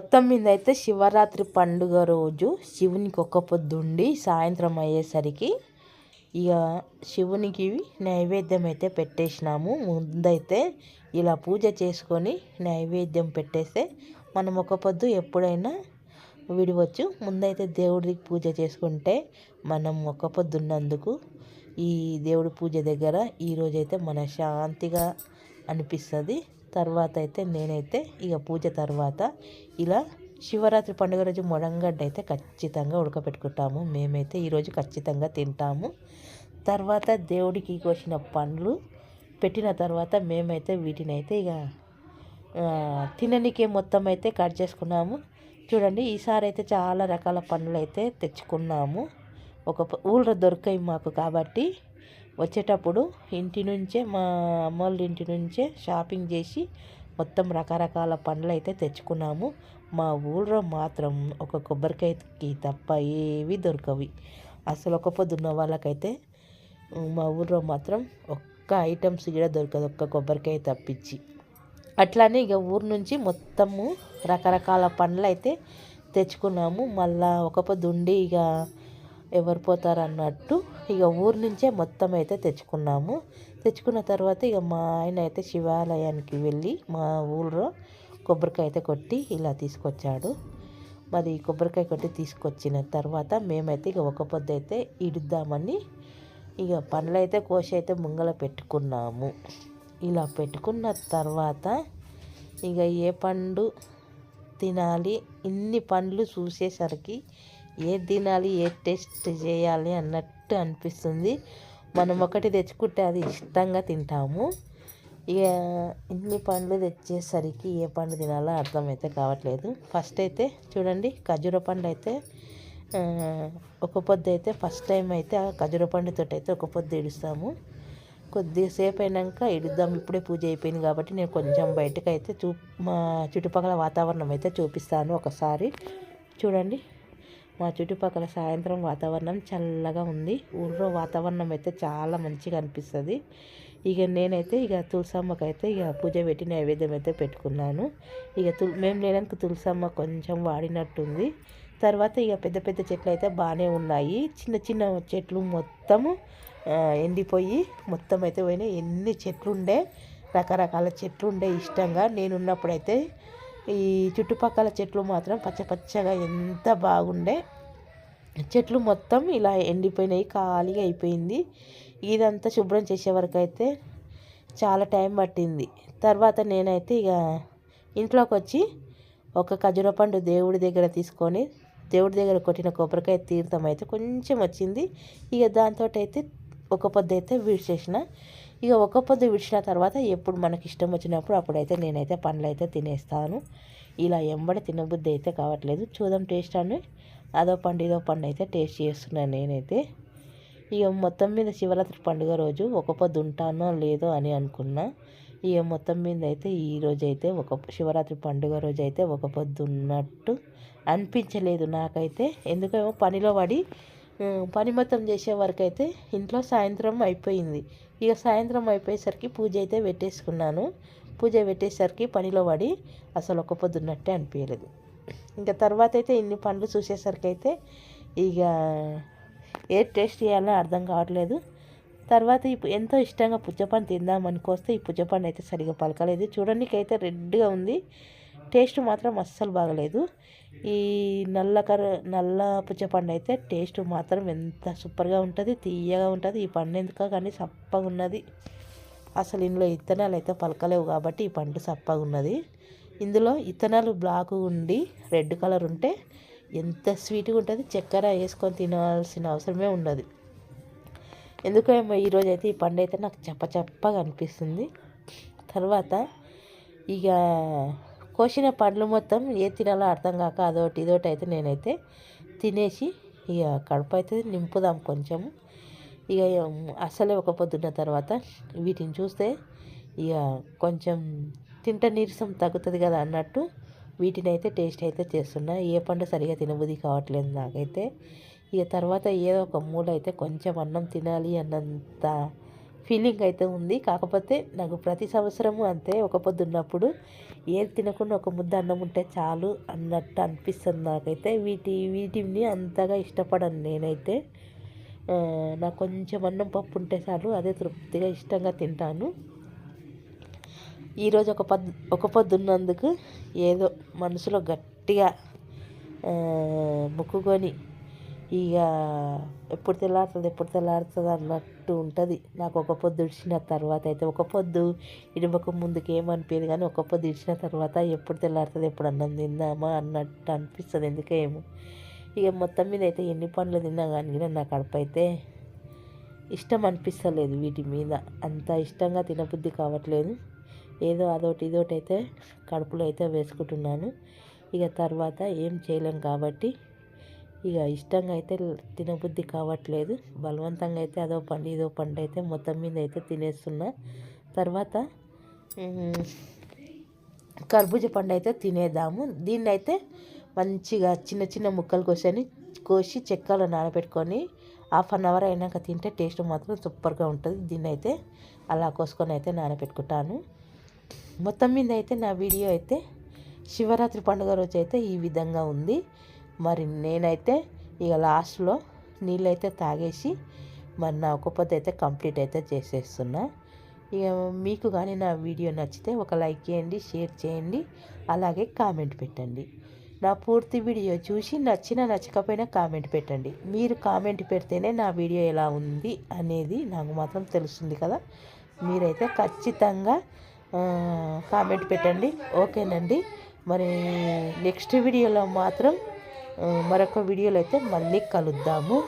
మొత్తం మీద అయితే శివరాత్రి పండుగ రోజు శివునికి ఒక్క పొద్దుండి సాయంత్రం అయ్యేసరికి ఇక శివునికి నైవేద్యం అయితే పెట్టేసినాము. ముందైతే ఇలా పూజ చేసుకొని నైవేద్యం పెట్టేస్తే మనం ఒక పొద్దు ఎప్పుడైనా విడవచ్చు. ముందైతే దేవుడికి పూజ చేసుకుంటే మనం ఒక పొద్దున్నందుకు ఈ దేవుడి పూజ దగ్గర ఈరోజైతే మన శాంతిగా అనిపిస్తుంది. తర్వాత అయితే నేనైతే ఇక పూజ తర్వాత ఇలా శివరాత్రి పండుగ రోజు మొడంగడ్డ అయితే ఖచ్చితంగా ఉడకపెట్టుకుంటాము. మేమైతే ఈరోజు ఖచ్చితంగా తింటాము. తర్వాత దేవుడికి కోసిన పండ్లు పెట్టిన తర్వాత మేమైతే వీటిని అయితే ఇక తిననీకే మొత్తం అయితే కట్ చేసుకున్నాము. చూడండి ఈసారి అయితే చాలా రకాల పండ్లు అయితే తెచ్చుకున్నాము. ఒక ఊళ్ళో దొరికాయి మాకు కాబట్టి వచ్చేటప్పుడు ఇంటి నుంచే మా అమ్మ వాళ్ళ ఇంటి నుంచే షాపింగ్ చేసి మొత్తం రకరకాల పండ్లు అయితే తెచ్చుకున్నాము. మా ఊళ్ళో మాత్రం ఒక కొబ్బరికాయకి తప్ప ఏవి దొరకవి. అసలు ఒక పొద్దున్న వాళ్ళకైతే మా ఊళ్ళో మాత్రం ఒక్క ఐటమ్స్ కూడా దొరకదు ఒక్క కొబ్బరికాయ తప్పించి అట్లానే ఇక ఊరు నుంచి మొత్తము రకరకాల పండ్లు అయితే తెచ్చుకున్నాము. మళ్ళా ఒక పొద్దు ఉండి ఇక ఎవరు పోతారు అన్నట్టు ఇక ఊరు నుంచే మొత్తం అయితే తెచ్చుకున్నాము. తెచ్చుకున్న తర్వాత ఇక మా ఆయన అయితే శివాలయానికి వెళ్ళి మా ఊళ్ళో కొబ్బరికాయ అయితే కొట్టి ఇలా తీసుకొచ్చాడు. మరి కొబ్బరికాయ కొట్టి తీసుకొచ్చిన తర్వాత మేమైతే ఇక ఒక పొద్దు అయితే ఇడుద్దామని ఇక పండ్లు అయితే కోసి అయితే ముంగల పెట్టుకున్నాము. ఇలా పెట్టుకున్న తర్వాత ఇక ఏ పండు తినాలి ఇన్ని పండ్లు చూసేసరికి ఏ తినాలి ఏ టేస్ట్ చేయాలి అన్నట్టు అనిపిస్తుంది. మనం ఒకటి తెచ్చుకుంటే అది ఇష్టంగా తింటాము. ఇక ఇన్ని పండ్లు తెచ్చేసరికి ఏ పండు తినాలో అర్థమైతే కావట్లేదు. ఫస్ట్ అయితే చూడండి ఖజూర పండు అయితే ఒక పొద్దు అయితే ఫస్ట్ టైం అయితే ఆ పండుతో అయితే ఒక పొద్దు ఇడుస్తాము. కొద్దిసేపు అయినాక ఇడుద్దాం. ఇప్పుడే పూజ అయిపోయింది కాబట్టి నేను కొంచెం బయటకు అయితే చూ మా చుట్టుపక్కల వాతావరణం అయితే చూపిస్తాను ఒకసారి. చూడండి. మా చుట్టుపక్కల సాయంత్రం వాతావరణం చల్లగా ఉంది. ఊళ్ళో వాతావరణం అయితే చాలా మంచిగా అనిపిస్తుంది. ఇక నేనైతే ఇక తులసమ్మకి అయితే ఇక పూజ పెట్టి నైవేద్యం అయితే పెట్టుకున్నాను. ఇక తుల్ మేము లేడానికి తులసమ్మ కొంచెం వాడినట్టుంది. తర్వాత ఇక పెద్ద పెద్ద చెట్లు అయితే బాగానే ఉన్నాయి. చిన్న చిన్న చెట్లు మొత్తము ఎండిపోయి మొత్తం అయితే పోయినాయి. ఎన్ని చెట్లు ఉండే రకరకాల చెట్లు ఉండే ఇష్టంగా నేనున్నప్పుడైతే ఈ చుట్టుపక్కల చెట్లు మాత్రం పచ్చ పచ్చగా ఎంత బాగుండే. చెట్లు మొత్తం ఇలా ఎండిపోయినాయి ఖాళీగా అయిపోయింది. ఇదంతా శుభ్రం చేసే వరకు అయితే చాలా టైం పట్టింది. తర్వాత నేనైతే ఇక ఇంట్లోకి వచ్చి ఒక ఖజుర పండు దేవుడి దగ్గర తీసుకొని దేవుడి దగ్గర కొట్టిన కొబ్బరికాయ తీర్థం అయితే కొంచెం వచ్చింది. ఇక దాంతో అయితే ఒక పొద్దు అయితే విడిచేసిన ఇక ఒక పొద్దు విడిచిన తర్వాత ఎప్పుడు మనకి ఇష్టం వచ్చినప్పుడు అప్పుడైతే నేనైతే పండ్లు అయితే తినేస్తాను. ఇలా ఎంబడి తినబుద్ధి అయితే కావట్లేదు. చూద్దాం టేస్ట్ అని అదో పండు ఇదో పండు అయితే టేస్ట్ చేస్తున్నాను నేనైతే. ఇక మొత్తం మీద శివరాత్రి పండుగ రోజు ఒక పొద్దు ఉంటానో లేదో అని అనుకున్నా. ఇక మొత్తం మీద అయితే ఈ రోజు అయితే ఒక శివరాత్రి పండుగ రోజు అయితే ఒక పొద్దు ఉన్నట్టు అనిపించలేదు నాకైతే. ఎందుకేమో పనిలో పడి పని మొత్తం చేసే వరకు అయితే ఇంట్లో సాయంత్రం అయిపోయింది. ఇక సాయంత్రం అయిపోయేసరికి పూజ అయితే పెట్టేసుకున్నాను. పూజ పెట్టేసరికి పనిలో పడి అసలు ఒక పొద్దున్నట్టే అనిపించలేదు ఇంకా తర్వాత అయితే ఇన్ని పండ్లు చూసేసరికి అయితే ఇక ఏ టేస్ట్ చేయాలో అర్థం కావట్లేదు. తర్వాత ఇప్పుడు ఎంతో ఇష్టంగా పుచ్చపండు తిందామని కోస్తే ఈ పుచ్చపండు అయితే సరిగా పలకలేదు. చూడడానికి అయితే రెడ్గా ఉంది. టేస్ట్ మాత్రం అస్సలు బాగలేదు. ఈ నల్ల కర్ర నల్ల పుచ్చపండు అయితే టేస్ట్ మాత్రం ఎంత సూపర్గా ఉంటుంది తీయగా ఉంటుంది. ఈ పండు ఎందుకో కానీ సప్పగా ఉన్నది. అసలు ఇందులో ఇత్తనాలు అయితే పలకలేవు కాబట్టి ఈ పండు సప్పగా ఉన్నది. ఇందులో ఇత్తనాలు బ్లాక్ ఉండి రెడ్ కలర్ ఉంటే ఎంత స్వీట్గా ఉంటుంది చక్కెర వేసుకొని తినాల్సిన అవసరమే ఉండదు. ఎందుకేమో ఈరోజు అయితే ఈ పండు అయితే నాకు చప్ప చప్పగా అనిపిస్తుంది. తర్వాత ఇక కోసిన పండ్లు మొత్తం ఏ తినాలో అర్థం కాక అదోటి ఇదొకటి అయితే నేనైతే తినేసి ఇక కడుపు అయితే నింపుదాం కొంచెం ఇక అసలే ఒక పొద్దున్న తర్వాత వీటిని చూస్తే ఇక కొంచెం తింటే నీరసం తగ్గుతుంది కదా అన్నట్టు వీటిని అయితే టేస్ట్ అయితే చేస్తున్నా. ఏ పండు సరిగా తినబుద్ధి కావట్లేదు నాకైతే. ఇక తర్వాత ఏదో ఒక మూల అయితే కొంచెం అన్నం తినాలి అన్నంత ఫీలింగ్ అయితే ఉంది. కాకపోతే నాకు ప్రతి సంవత్సరము అంతే. ఒక పొద్దున్నప్పుడు ఏది తినకుండా ఒక ముద్ద అన్నం ఉంటే చాలు అన్నట్టు అనిపిస్తుంది నాకైతే. వీటి వీటిని అంతగా ఇష్టపడను నేనైతే. నాకు కొంచెం అన్నం పప్పు ఉంటే చాలు అదే తృప్తిగా ఇష్టంగా తింటాను. ఈరోజు ఒక పొద్దు ఒక పొద్దున్నందుకు ఏదో మనసులో గట్టిగా ముక్కుకొని మొక్కుకొని ఇక ఎప్పుడు తెల్లారుతుంది ఎప్పుడు తెల్లారుతుంది అన్నట్టు ఉంటుంది. నాకు ఒక పొద్దు ఇడిచిన తర్వాత అయితే ఒక పొద్దు ఇడమకు ముందుకు ఏమనిపించదు కానీ ఒక పొద్దు ఇడిచిన తర్వాత ఎప్పుడు తెల్లారుతుంది ఎప్పుడు అన్నం తిందామా అన్నట్టు అనిపిస్తుంది ఎందుకేమో ఇక మొత్తం మీద అయితే ఎన్ని పండ్లు తిన్నా కానీ నా కడుపు అయితే ఇష్టం అనిపిస్తలేదు వీటి మీద. అంత ఇష్టంగా తినబుద్ధి కావట్లేదు. ఏదో అదొకటి ఇదొకటి అయితే కడుపులో అయితే వేసుకుంటున్నాను. ఇక తర్వాత ఏం చేయలేం కాబట్టి ఇక ఇష్టంగా అయితే తినబుద్ధి కావట్లేదు. బలవంతంగా అయితే అదో పండు ఇదో పండు అయితే మొత్తం మీద అయితే తినేస్తున్నా. తర్వాత కర్బూజ పండు అయితే తినేద్దాము. దీన్ని అయితే మంచిగా చిన్న చిన్న ముక్కలు కోసని కోసి చెక్కలో నానబెట్టుకొని హాఫ్ అన్ అవర్ అయినాక తింటే టేస్ట్ మాత్రం సూపర్గా ఉంటుంది. దీన్ని అయితే అలా కోసుకొని అయితే నానబెట్టుకుంటాను. మొత్తం మీద అయితే నా వీడియో అయితే శివరాత్రి పండుగ రోజు అయితే ఈ విధంగా ఉంది. మరి నేనైతే ఇక లాస్ట్లో నీళ్ళైతే తాగేసి మరి నా ఒక పొద్దు అయితే కంప్లీట్ అయితే చేసేస్తున్నా. ఇక మీకు కానీ నా వీడియో నచ్చితే ఒక లైక్ చేయండి షేర్ చేయండి అలాగే కామెంట్ పెట్టండి. నా పూర్తి వీడియో చూసి నచ్చినా నచ్చకపోయినా కామెంట్ పెట్టండి. మీరు కామెంట్ పెడితేనే నా వీడియో ఎలా ఉంది అనేది నాకు మాత్రం తెలుస్తుంది కదా. మీరైతే ఖచ్చితంగా కామెంట్ పెట్టండి. ఓకేనండి. మరి నెక్స్ట్ వీడియోలో మాత్రం మరొక వీడియోలో అయితే మళ్ళీ కలుద్దాము.